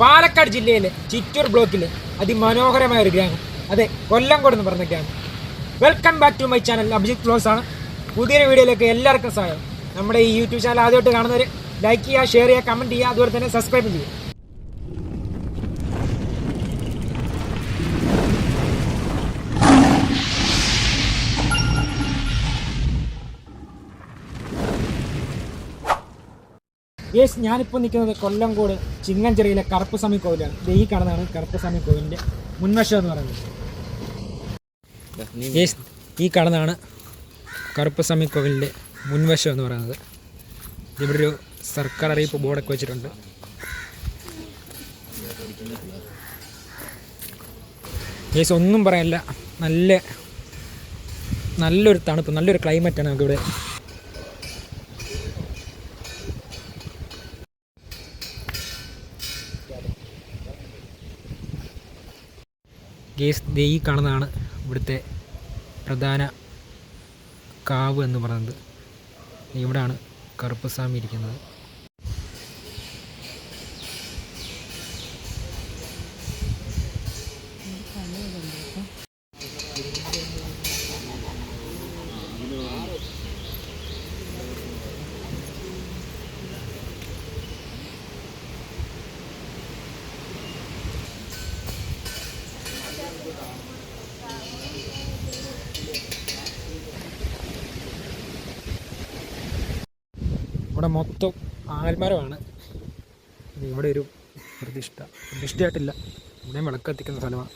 പാലക്കാട് ജില്ലയിലെ ചിറ്റൂർ ബ്ലോക്കിലെ അതിമനോഹരമായ ഒരു ഗ്രാമം. അതെ കൊല്ലംകോട് എന്ന് പറഞ്ഞ ഗ്രാമം. Welcome back to my channel Abhijith close ആണ്. പുതിയൊരു വീഡിയോയിലേക്ക് എല്ലാവർക്കും സ്വാഗതം. നമ്മുടെ ഈ യൂട്യൂബ് ചാനൽ ആദ്യമായിട്ട് കാണുന്നവർ ലൈക്ക് ചെയ്യുക ഷെയർ ചെയ്യുക കമന്റ് ചെയ്യുക അതുപോലെ തന്നെ സബ്സ്ക്രൈബ് ചെയ്യുക. യേസ് ഞാനിപ്പോൾ നിൽക്കുന്നത് കൊല്ലംകോട് ചിങ്ങഞ്ചെറിയിലെ കറുപ്പുസ്വാമി കോവിലാണ്. ഇത് ഈ കാണുന്നതാണ് കറുപ്പുസ്വാമി കോവിലിന്റെ മുൻവശം എന്ന് പറയുന്നത്. യേശ് ഈ കാണുന്നതാണ് കറുപ്പുസ്വാമി കോവിലിന്റെ മുൻവശം എന്ന് പറയുന്നത്. ഇവിടെ ഒരു സർക്കാർ അറിയിപ്പ് ബോർഡൊക്കെ വെച്ചിട്ടുണ്ട്. യേശ് ഒന്നും പറയാനില്ല നല്ല നല്ലൊരു തണുപ്പ് നല്ലൊരു ക്ലൈമറ്റാണ് നമുക്കിവിടെ ഗേസ് ദേ ഈ കാണുന്നതാണ് ഇവിടുത്തെ പ്രധാന കാവ് എന്ന് പറയുന്നത്. ഇവിടാണ് കറുപ്പസ്വാമി ഇരിക്കുന്നത്. ഇവിടെ മൊത്തം ആൽമരമാണ്. ഇവിടെ ഒരു പ്രതിഷ്ഠ. പ്രതിഷ്ഠയായിട്ടില്ല. ഇവിടെയും വിളക്ക് കത്തിക്കുന്ന സ്ഥലമാണ്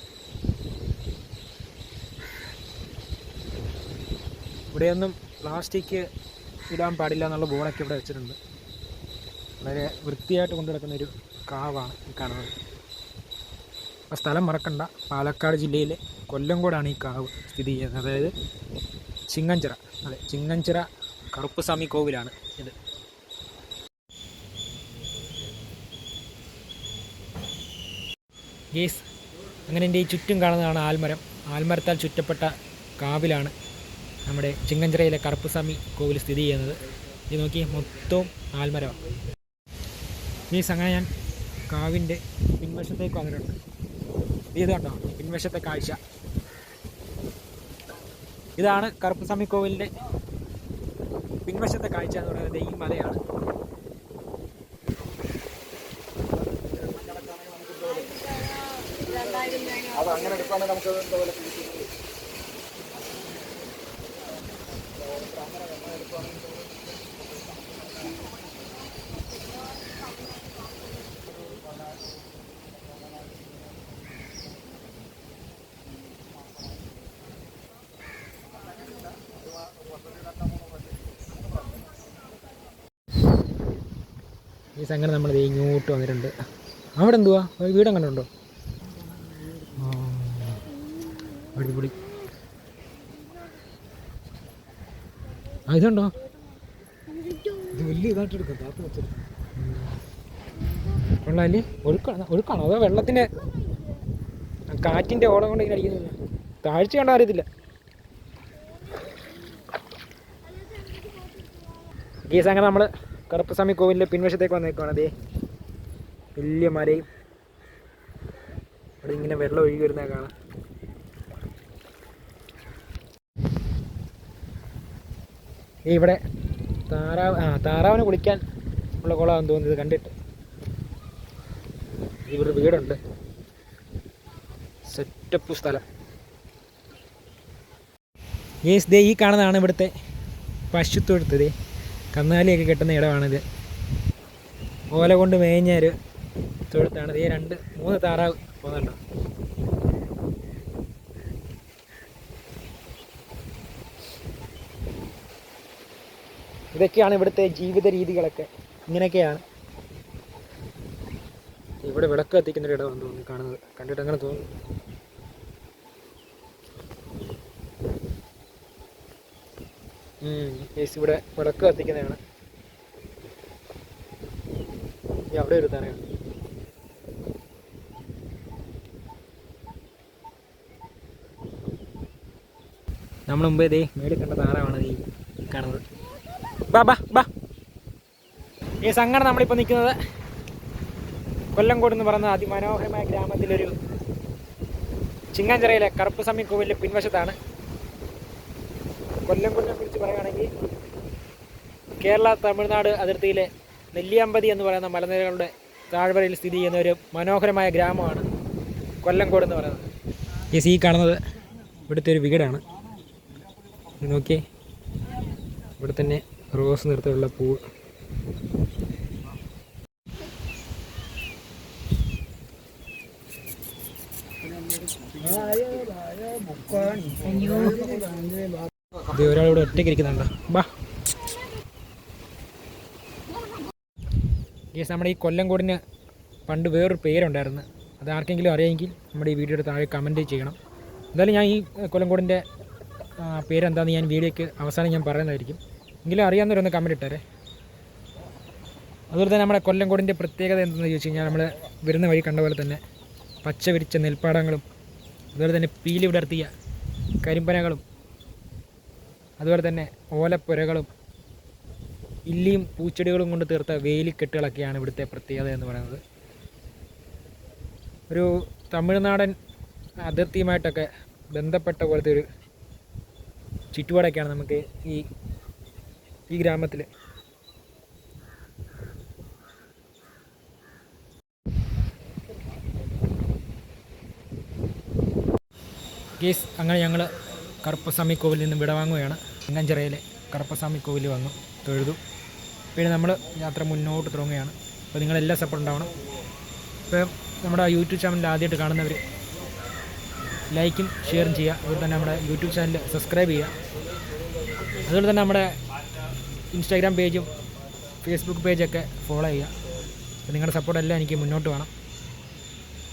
ഇവിടെയൊന്നും പ്ലാസ്റ്റിക് ഇടാൻ പാടില്ല എന്നുള്ള ബോർഡൊക്കെ ഇവിടെ വെച്ചിട്ടുണ്ട്. വളരെ വൃത്തിയായിട്ട് കൊണ്ടു നടക്കുന്ന ഒരു കാവാണ് ഈ കാണുന്നത്. അപ്പോൾ സ്ഥലം മറക്കണ്ട. പാലക്കാട് ജില്ലയിലെ കൊല്ലംകോടാണ് ഈ കാവ് സ്ഥിതി ചെയ്യുന്നത്. അതായത് ചിങ്ങഞ്ചിറ. അതെ ചിങ്ങഞ്ചിറ കറുപ്പസ്വാമി കോവിലാണ് ഇത്. ഗേസ് അങ്ങനെ എന്റെ ഈ ചുറ്റും കാണുന്നതാണ് ആൽമരം. ആൽമരത്താൽ ചുറ്റപ്പെട്ട കാവിലാണ് നമ്മുടെ ചിങ്ങഞ്ചിറയിലെ കറുപ്പസ്വാമി കോവിൽ സ്ഥിതി ചെയ്യുന്നത്. ഇത് നോക്കി മൊത്തവും ആൽമരമാണ് ഗേസ് അങ്ങനെ ഞാൻ കാവിന്റെ പിൻവശത്തേക്ക് ഉണ്ട് ഇത് കണ്ടോ? പിൻവശത്തെ കാഴ്ച. ഇതാണ് കറുപ്പസ്വാമി കോവിലിന്റെ പിൻവശത്തെ കാഴ്ച എന്ന് പറയുന്നത് ഈ മലയാണ്. അത് അങ്ങനെ എടുക്കുകയാണെങ്കിൽ നമുക്ക് എന്താ പോലെ ഈ സംഘടന നമ്മൾ ഇങ്ങോട്ട് വന്നിട്ടുണ്ട്. അവിടെ എന്തുവാ? വീട് അങ്ങനെ ഉണ്ടോ ആ, അടിപൊളി. ആ ഇതുണ്ടോ? ഇത് വലിയ ഇതായിട്ട് എടുക്കാം. താത്ത വെച്ചത് കൊള്ളാല്ലേ? ഒഴുക്കാണ് ഒഴുക്കാണോ? അതോ വെള്ളത്തിന്റെ കാറ്റിന്റെ ഓളം കൊണ്ട് ഇങ്ങനെ അടിക്കുന്നില്ല താഴ്ച കണ്ടാൽ അറിയത്തില്ല. ഗീസ് അങ്ങനെ നമ്മൾ കറുപ്പസ്വാമി കോവിലിന്റെ പിൻവശത്തേക്ക് വന്നേക്കുവാണ്. അതേ വലിയ മലയും അവിടെ ഇങ്ങനെ വെള്ളം ഒഴുകി വരുന്നത് കാണാം. ഇവിടെ താറാവ് ആ താറാവിന് കുളിക്കാൻ ഉള്ള കുളമാണെന്ന് തോന്നുന്നത് കണ്ടിട്ട്. ഇവിടെ വീടുണ്ട്. സെറ്റപ്പ് സ്ഥലം. യേസ് ദേ ഈ കാണുന്നതാണ് ഇവിടുത്തെ പശുത്തൊഴുത്ത്. ദേ കന്നാലിയൊക്കെ കിട്ടുന്ന ഇടമാണിത്. ഓല കൊണ്ട് മേഞ്ഞ ഒരു തൊഴുത്താണ്. ദേ രണ്ട് മൂന്ന് താറാവ് പോകുന്നുണ്ടോ ഇതൊക്കെയാണ് ഇവിടുത്തെ ജീവിത രീതികളൊക്കെ. ഇങ്ങനെയൊക്കെയാണ്. ഇവിടെ വിളക്ക് കത്തിക്കുന്ന ഒരു ഇടമാണ് തോന്നുന്നു കാണുന്നത്. കണ്ടിട്ട് അങ്ങനെ തോന്നുന്നു. ഇവിടെ വിളക്ക് കത്തിക്കുന്നതാണ്. അവിടെ ഒരു തറയാണ് നമ്മൾ മുമ്പേ ദേ മേളിൽ കണ്ട ഈ കാണുന്നത്. ബാ ബാ ബാ. ഈ സംഘടന നമ്മളിപ്പോൾ നിൽക്കുന്നത് കൊല്ലംകോട് എന്ന് പറയുന്ന അതിമനോഹരമായ ഗ്രാമത്തിലൊരു ചിങ്ങഞ്ചിറയിലെ കറുപ്പസ്വാമി കോവിലിന്റെ പിൻവശത്താണ്. കൊല്ലംകോടിനെ കുറിച്ച് പറയുകയാണെങ്കിൽ കേരള തമിഴ്നാട് അതിർത്തിയിലെ നെല്ലിയമ്പതി എന്ന് പറയുന്ന മലനിരകളുടെ താഴ്വരയിൽ സ്ഥിതി ചെയ്യുന്ന ഒരു മനോഹരമായ ഗ്രാമമാണ് കൊല്ലംകോട് എന്ന് പറയുന്നത്. ഈ സീ കാണുന്നത് ഇവിടുത്തെ ഒരു വീടാണ്. നോക്കിയേ. ഇവിടെ തന്നെ റോസ് നിറത്തിലുള്ള പൂവ് ഇത് ഒറ്റയ്ക്ക് ഇരിക്കുന്നുണ്ട്. ബാ. ഗേസ് നമ്മുടെ ഈ കൊല്ലംകോടിന് പണ്ട് വേറൊരു പേരുണ്ടായിരുന്നു. അത് ആർക്കെങ്കിലും അറിയാമെങ്കിൽ നമ്മുടെ ഈ വീഡിയോയുടെ താഴെ കമന്റ് ചെയ്യണം. എന്തായാലും ഞാൻ ഈ കൊല്ലംകോടിന്റെ പേരെന്താണെന്ന് ഞാൻ വീഡിയോയ്ക്ക് അവസാനം ഞാൻ പറയുന്നതായിരിക്കും. എങ്കിലും അറിയാവുന്നവരൊന്ന് കമന്റ് ഇട്ടേരെ. അതുപോലെ തന്നെ നമ്മുടെ കൊല്ലംകോടിന്റെ പ്രത്യേകത എന്തെന്ന് ചോദിച്ചു കഴിഞ്ഞാൽ നമ്മൾ വരുന്ന വഴി കണ്ട പോലെ തന്നെ പച്ച വിരിച്ച നെൽപ്പാടങ്ങളും അതുപോലെ തന്നെ പീലി വിടർത്തിയ കരിമ്പനകളും അതുപോലെ തന്നെ ഓലപ്പുരകളും ഇല്ലിയും പൂച്ചെടികളും കൊണ്ട് തീർത്ത വേലിക്കെട്ടുകളൊക്കെയാണ് ഇവിടുത്തെ പ്രത്യേകത എന്ന് പറയുന്നത്. ഒരു തമിഴ്നാടൻ അതിർത്തിയുമായിട്ടൊക്കെ ബന്ധപ്പെട്ട പോലത്തെ ഒരു ചുറ്റുപാടൊക്കെയാണ് നമുക്ക് ഈ ഈ ഗ്രാമത്തിൽ. കേസ് അങ്ങനെ ഞങ്ങൾ കറുപ്പസ്വാമി കോവിലിൽ നിന്ന് വിടവാങ്ങുകയാണ് ചിങ്ങഞ്ചിറയിലെ കറുപ്പസ്വാമി കോവിൽ വന്നു തൊഴുതു. പിന്നെ നമ്മൾ യാത്ര മുന്നോട്ട് തുടങ്ങുകയാണ്. അപ്പോൾ നിങ്ങളെല്ലാം സപ്പോർട്ട് ഉണ്ടാവണം. ഇപ്പോൾ നമ്മുടെ യൂട്യൂബ് ചാനലിൽ ആദ്യമായിട്ട് കാണുന്നവർ ലൈക്കും ഷെയറും ചെയ്യുക. അതുപോലെ തന്നെ നമ്മുടെ യൂട്യൂബ് ചാനൽ സബ്സ്ക്രൈബ് ചെയ്യുക. അതുപോലെ തന്നെ നമ്മുടെ ഇൻസ്റ്റാഗ്രാം പേജും ഫേസ്ബുക്ക് പേജൊക്കെ ഫോളോ ചെയ്യുക. നിങ്ങളുടെ സപ്പോർട്ടെല്ലാം എനിക്ക് മുന്നോട്ട് വേണം.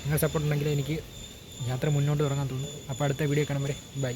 നിങ്ങളുടെ സപ്പോർട്ട് ഉണ്ടെങ്കിൽ എനിക്ക് യാത്ര മുന്നോട്ട് തുടങ്ങാൻ തോന്നും. അപ്പോൾ അടുത്ത വീഡിയോ കാണുമ്പോൾ ബൈ